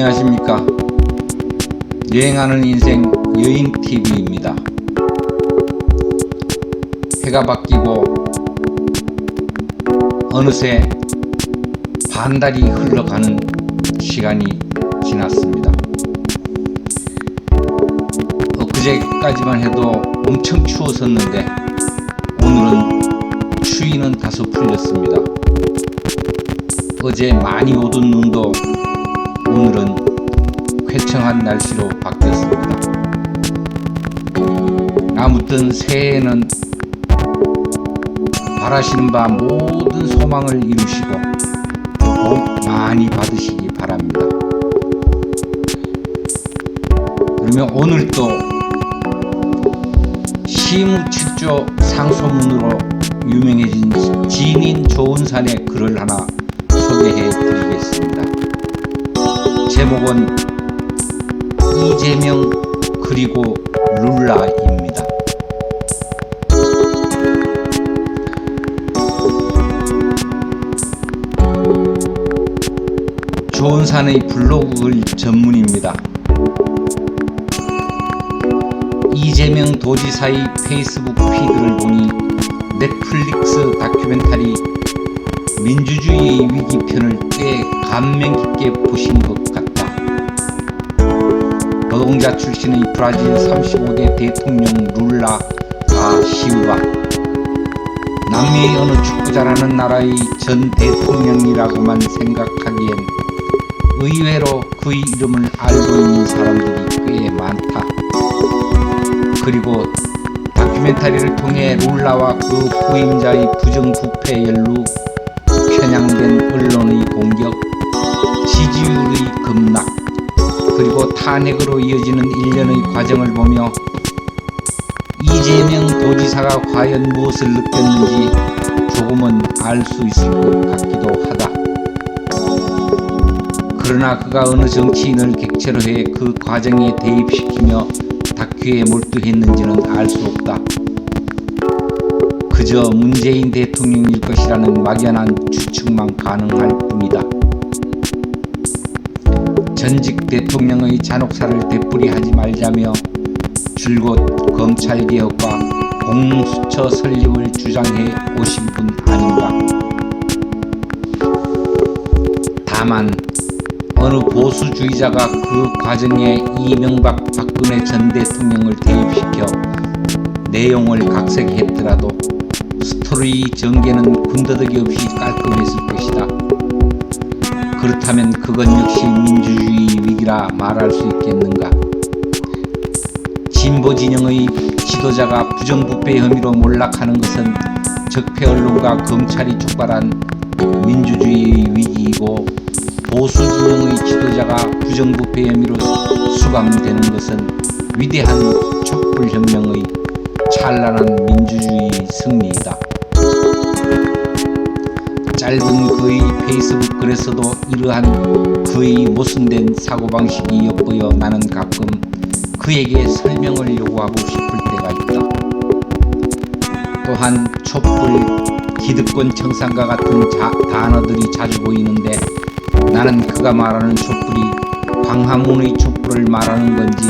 안녕하십니까. 여행하는 인생 여행TV입니다. 해가 바뀌고 어느새 반달이 흘러가는 시간이 지났습니다. 엊그제까지만 해도 엄청 추웠었는데 오늘은 추위는 다소 풀렸습니다. 어제 많이 오던 눈도 오늘은 쾌청한 날씨로 바뀌었습니다. 아무튼 새해에는 바라시는 바 모든 소망을 이루시고 복 많이 받으시기 바랍니다. 그러면 오늘 또 시무칠조 상소문으로 유명해진 진인 좋은산의 글을 하나 소개해 드리겠습니다. 제목은 이재명 그리고 룰라입니다. 좋은산의 블로그 글 전문입니다. 이재명 도지사의 페이스북 피드를 보니 넷플릭스 다큐멘터리 민주주의의 위기편을 꽤 감명 깊게 보신 것. 노동자 출신의 브라질 35대 대통령 룰라 다 시우바 남미의 어느 축구 잘하는 나라의 전 대통령이라고만 생각하기엔 의외로 그의 이름을 알고 있는 사람들이 꽤 많다. 그리고 다큐멘터리를 통해 룰라와 그 후임자의 부정부패 연루, 편향된 언론의 공격, 지지율의 급락, 그리고 탄핵으로 이어지는 일련의 과정을 보며 이재명 도지사가 과연 무엇을 느꼈는지 조금은 알 수 있을 것 같기도 하다. 그러나 그가 어느 정치인을 객체로 해 그 과정에 대입시키며 다큐에 몰두했는지는 알 수 없다. 그저 문재인 대통령일 것이라는 막연한 추측만 가능할 뿐이다. 전직 대통령의 잔혹사를 되풀이하지 말자며 줄곧 검찰개혁과 공수처 설립을 주장해 오신 분 아닌가. 다만 어느 보수주의자가 그 과정에 이명박 박근혜 전 대통령을 대입시켜 내용을 각색했더라도 스토리 전개는 군더더기 없이 깔끔했을 것이다. 그렇다면 그건 역시 민주주의 위기라 말할 수 있겠는가? 진보 진영의 지도자가 부정부패 혐의로 몰락하는 것은 적폐 언론과 검찰이 촉발한 민주주의 위기이고 보수 진영의 지도자가 부정부패 혐의로 수감되는 것은 위대한 촛불혁명의 찬란한 민주주의 승리이다. 짧은 그의 페이스북 글에서도 이러한 그의 모순된 사고방식이 엿보여 나는 가끔 그에게 설명을 요구하고 싶을 때가 있다. 또한 촛불, 기득권 청산과 같은 자, 단어들이 자주 보이는데 나는 그가 말하는 촛불이 광화문의 촛불을 말하는 건지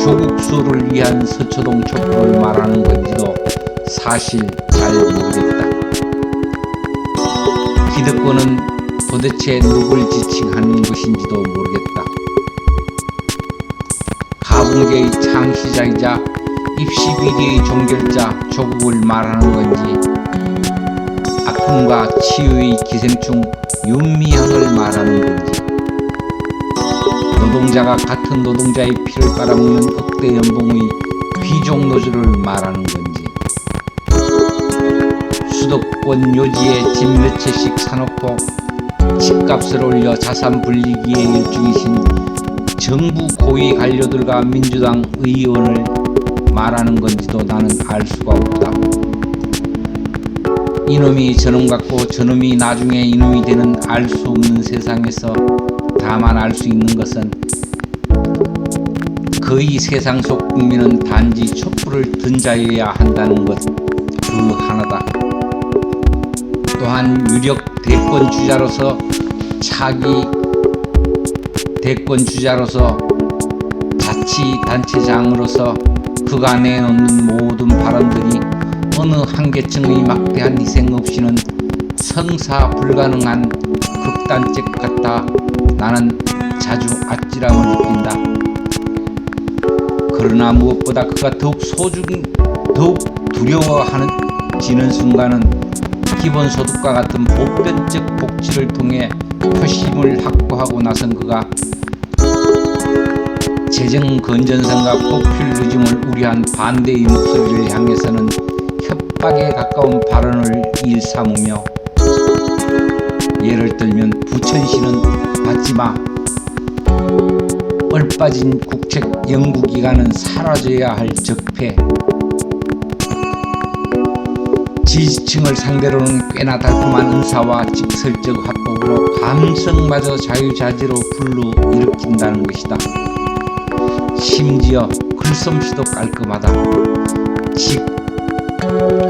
조국 수호를 위한 서초동 촛불을 말하는 건지도 사실 잘 모르겠다. 기득권은 도대체 누굴 지칭하는 것인지도 모르겠다. 가붕계의 창시자이자 입시비리의 종결자 조국을 말하는 건지 아픔과 치유의 기생충 윤미향을 말하는 건지 노동자가 같은 노동자의 피를 빨아먹는 억대 연봉의 귀족 노조를 말하는 건지 수도권 요지에 집 몇 채씩 사놓고 집값을 올려 자산 불리기에 열중이신 정부 고위 관료들과 민주당 의원을 말하는 건지도 나는 알 수가 없다. 이놈이 저놈 같고 저놈이 나중에 이놈이 되는 알 수 없는 세상에서 다만 알 수 있는 것은 그의 세상 속 국민은 단지 촛불을 든 자여야 한다는 것 그 하나다. 또한 유력 대권 주자로서 차기 대권 주자로서 자치단체장으로서 그가 내놓는 모든 발언들이 어느 한 계층의 막대한 희생 없이는 성사 불가능한 극단적 같아 나는 자주 아찔함을 느낀다. 그러나 무엇보다 그가 더욱 소중, 더욱 두려워하는 지는 순간은 기본소득과 같은 보편적 복지를 통해 표심을 확보하고 나선 그가 재정 건전성과 포퓰리즘을 우려한 반대의 목소리를 향해서는 협박에 가까운 발언을 일삼으며 예를 들면 부천시는 받지마 얼빠진 국책 연구기관은 사라져야 할 적폐 지지층을 상대로는 꽤나 달콤한 은사와 직설적 화법으로 감성마저 자유자재로 불러 일으킨다는 것이다. 심지어 글솜씨도 깔끔하다. 직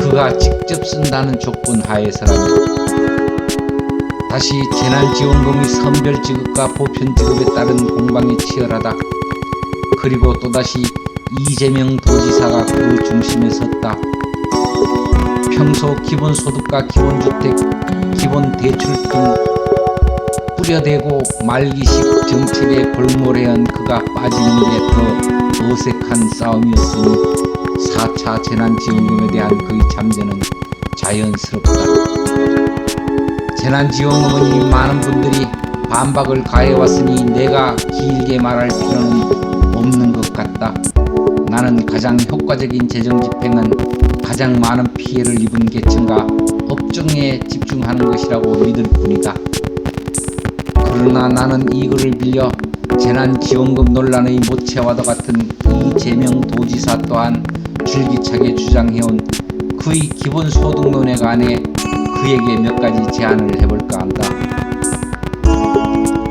그가 직접 쓴다는 조건 하에서라면 다시 재난지원금의 선별지급과 보편지급에 따른 공방이 치열하다. 그리고 또다시 이재명 도지사가 그 중심에 섰다. 평소 기본소득과 기본주택, 기본대출 등 뿌려대고 말기식 정책에 골몰해온 그가 빠지는 게 더 어색한 싸움이었으니 4차 재난지원금에 대한 그의 잠재는 자연스럽다. 재난지원금은 많은 분들이 반박을 가해왔으니 내가 길게 말할 필요는 없는 것 같다. 나는 가장 효과적인 재정 집행은 가장 많은 피해를 입은 계층과 업종에 집중하는 것이라고 믿을 뿐이다. 그러나 나는 이거를 빌려 재난지원금 논란의 모체와도 같은 이재명 도지사 또한 줄기차게 주장해온 그의 기본소득론에 관해 그에게 몇 가지 제안을 해볼까 한다.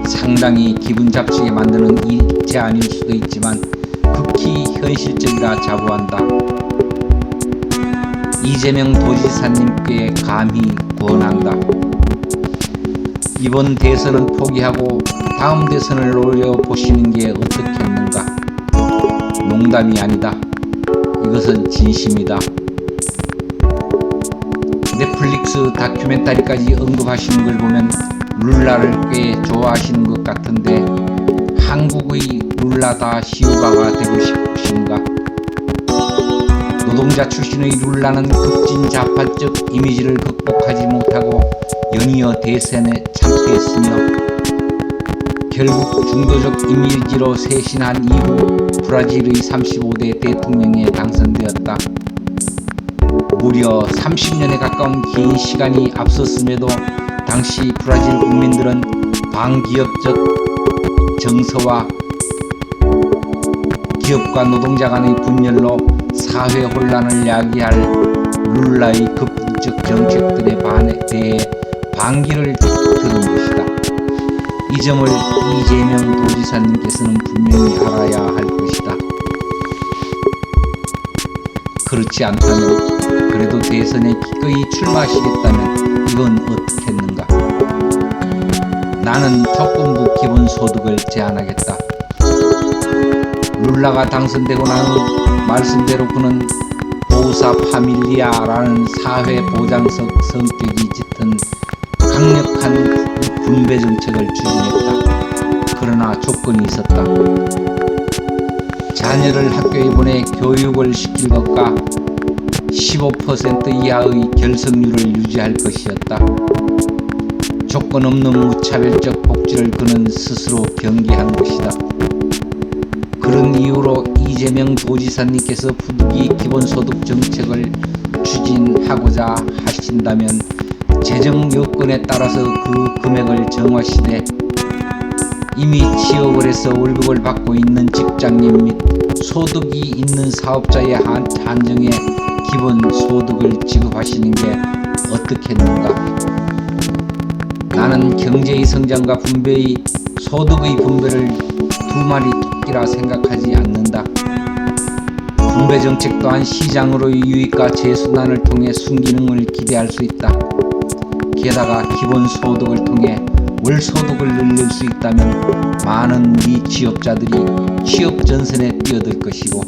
상당히 기분 잡치게 만드는 이 제안일 수도 있지만 극히 현실적이라 자부한다. 이재명 도지사님께 감히 권한다. 이번 대선은 포기하고 다음 대선을 노려보시는 게 어떻겠는가? 농담이 아니다. 이것은 진심이다. 넷플릭스 다큐멘터리까지 언급하시는 걸 보면 룰라를 꽤 좋아하시는 것 같은데 한국의 룰라다 시우바가 되고 싶으신가? 노동자 출신의 룰라는 극진 좌파적 이미지를 극복하지 못하고 연이어 대선에 참패했으며 결국 중도적 이미지로 쇄신한 이후 브라질의 35대 대통령에 당선되었다. 무려 30년에 가까운 긴 시간이 앞섰음에도 당시 브라질 국민들은 반기업적 정서와 기업과 노동자 간의 분열로 사회 혼란을 야기할 룰라의 급진적 정책들에 반해 대해 반기를 들은 것이다. 이 점을 이재명 도지사님께서는 분명히 알아야 할 것이다. 그렇지 않다면 그래도 대선에 기꺼이 출마하시겠다면 이건 어떻겠는가? 나는 조건부 기본소득을 제안하겠다. 룰라가 당선되고 난 후 말씀대로 그는 보사 파밀리아라는 사회 보장성 성격이 짙은 강력한 분배 정책을 추진했다. 그러나 조건이 있었다. 자녀를 학교에 보내 교육을 시킬 것과 15% 이하의 결석률을 유지할 것이었다. 조건 없는 무차별적 복지를 그는 스스로 경계한 것이다. 이유로 이재명 도지사님께서 부득이 기본소득 정책을 추진하고자 하신다면 재정 여건에 따라서 그 금액을 정하시되 이미 취업을 해서 월급을 받고 있는 직장인 및 소득이 있는 사업자의 한, 한정에 기본 소득을 지급하시는 게 어떻겠는가? 나는 경제의 성장과 분배의 소득의 분배를 두 마리 토끼라 생각하지 않는다. 분배 정책 또한 시장으로의 유익과 재순환을 통해 순기능을 기대할 수 있다. 게다가 기본 소득을 통해 월 소득을 늘릴 수 있다면 많은 미 취업자들이 취업 전선에 뛰어들 것이고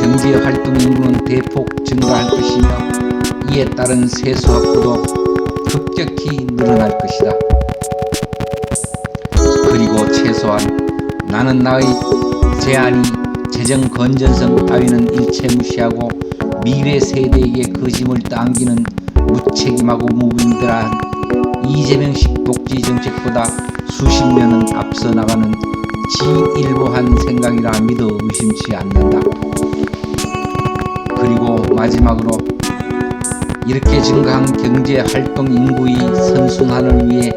경제 활동 인구는 대폭 증가할 것이며 이에 따른 세수 확보도 급격히 늘어날 것이다. 그리고 최소한 나는 나의 제안이 재정 건전성 따위는 일체 무시하고 미래 세대에게 거심을 당기는 무책임하고 무분별한 이재명식 복지 정책보다 수십 년은 앞서 나가는 지일보한 생각이라 믿어 의심치 않는다. 그리고 마지막으로 이렇게 증가한 경제 활동 인구의 선순환을 위해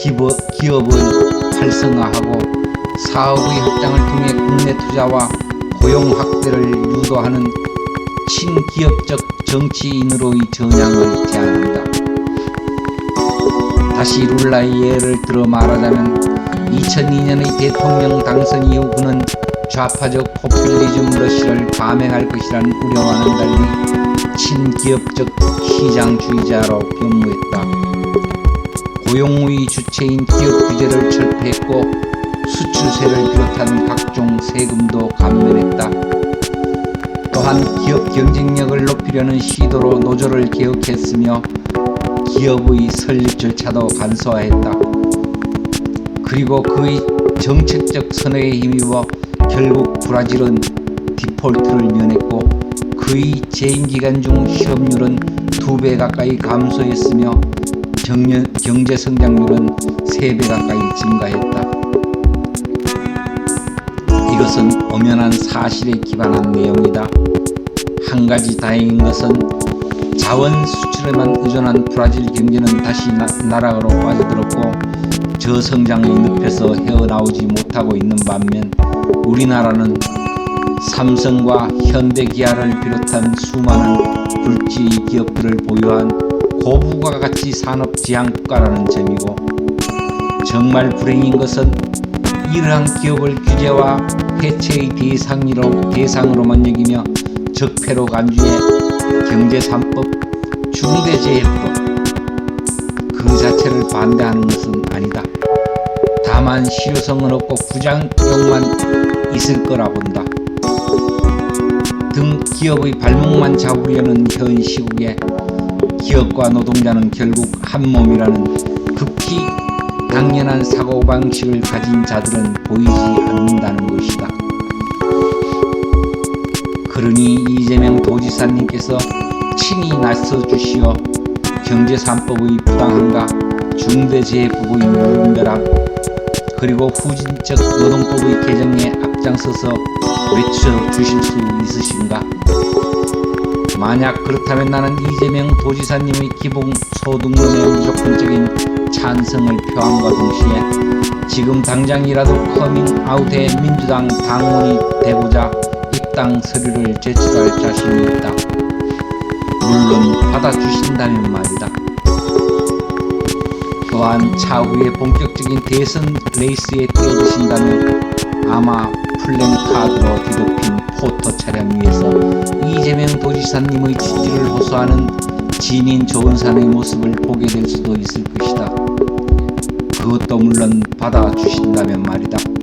기버, 기업을 활성화하고 사업의 확장을 통해 국내 투자와 고용 확대를 유도하는 친기업적 정치인으로의 전향을 제안한다. 다시 룰라의 예를 들어 말하자면 2002년의 대통령 당선 이후 그는 좌파적 포퓰리즘 러시를 감행할 것이라는 우려와는 달리 친기업적 시장주의자로 변모했다. 고용의 주체인 기업 규제를 철폐했고 수출세를 비롯한 각종 세금도 감면했다. 또한 기업 경쟁력을 높이려는 시도로 노조를 개혁했으며 기업의 설립 절차도 간소화했다. 그리고 그의 정책적 선회에 힘입어 결국 브라질은 디폴트를 면했고 그의 재임 기간 중 실업률은 두 배 가까이 감소했으며 경제 성장률은 세 배 가까이 증가했다. 이것은 엄연한 사실에 기반한 내용이다. 한 가지 다행인 것은 자원 수출에만 의존한 브라질 경제는 다시 나, 나락으로 빠져들었고 저성장의 늪에서 헤어나오지 못하고 있는 반면 우리나라는 삼성과 현대기아를 비롯한 수많은 굴지 기업들을 보유한 고부가 가치 산업 지향 국가라는 점이고 정말 불행인 것은 이러한 기업을 규제와 해체의 대상으로, 대상으로만 여기며 적폐로 간주해 경제3법, 중대재해법 그 자체를 반대하는 것은 아니다. 다만 실효성은 없고 부작용만 있을 거라 본다. 등 기업의 발목만 잡으려는 현 시국에 기업과 노동자는 결국 한 몸이라는 극히 당연한 사고방식을 가진 자들은 보이지 않는다는 것이다. 그러니 이재명 도지사님께서 친히 나서 주시어 경제 3법의 부당함과 중대재해법의 무분별함 그리고 후진적 노동법의 개정에 앞장서서 외쳐 주실 수 있으신가? 만약 그렇다면 나는 이재명 도지사님의 기본 소득론의 무조건적인 찬성을 표함과 동시에 지금 당장이라도 커밍아웃의 민주당 당원이 되고자 입당 서류를 제출할 자신이 있다. 물론 받아주신다면 말이다. 또한 차후에 본격적인 대선 레이스에 뛰어드신다면 아마 플랜카드로 뒤덮인 포토 촬영 위에서 이재명 도지사님의 지지를 호소하는 진인 조은산의 모습을 보게 될 수도 있을 것이다. 그것도 물론 받아주신다면 말이다.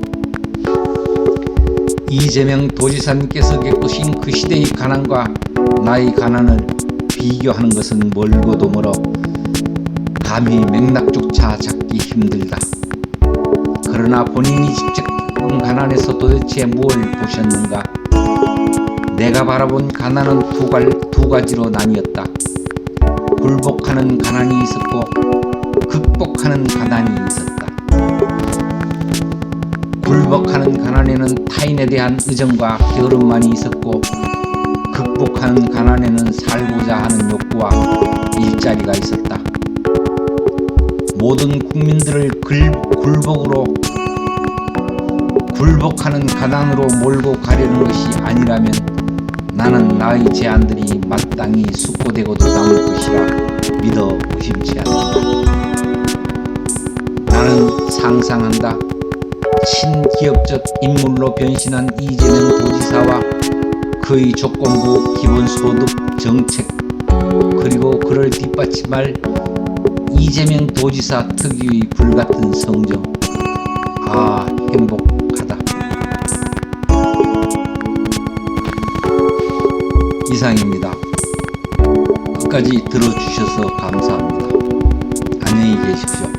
이재명 도지사님께서 겪으신 그 시대의 가난과 나의 가난을 비교하는 것은 멀고도 멀어 감히 맥락조차 잡기 힘들다. 그러나 본인이 직접 겪은 가난에서 도대체 무엇을 보셨는가? 내가 바라본 가난은 두, 갈, 두 가지로 나뉘었다. 굴복하는 가난이 있었고 극복하는 가난이 있었다. 굴복하는 가난에는 타인에 대한 의정과 게으름만이 있었고 극복하는 가난에는 살고자 하는 욕구와 일자리가 있었다. 모든 국민들을 글, 굴복으로 굴복하는 가난으로 몰고 가려는 것이 아니라면 나는 나의 제안들이 마땅히 숙고되고도 남을 것이라 믿어 의심치 않는다. 나는 상상한다. 친기업적 인물로 변신한 이재명 도지사와 그의 조건부 기본소득 정책 그리고 그를 뒷받침할 이재명 도지사 특유의 불같은 성정. 아, 행복하다. 이상입니다. 끝까지 들어주셔서 감사합니다. 안녕히 계십시오.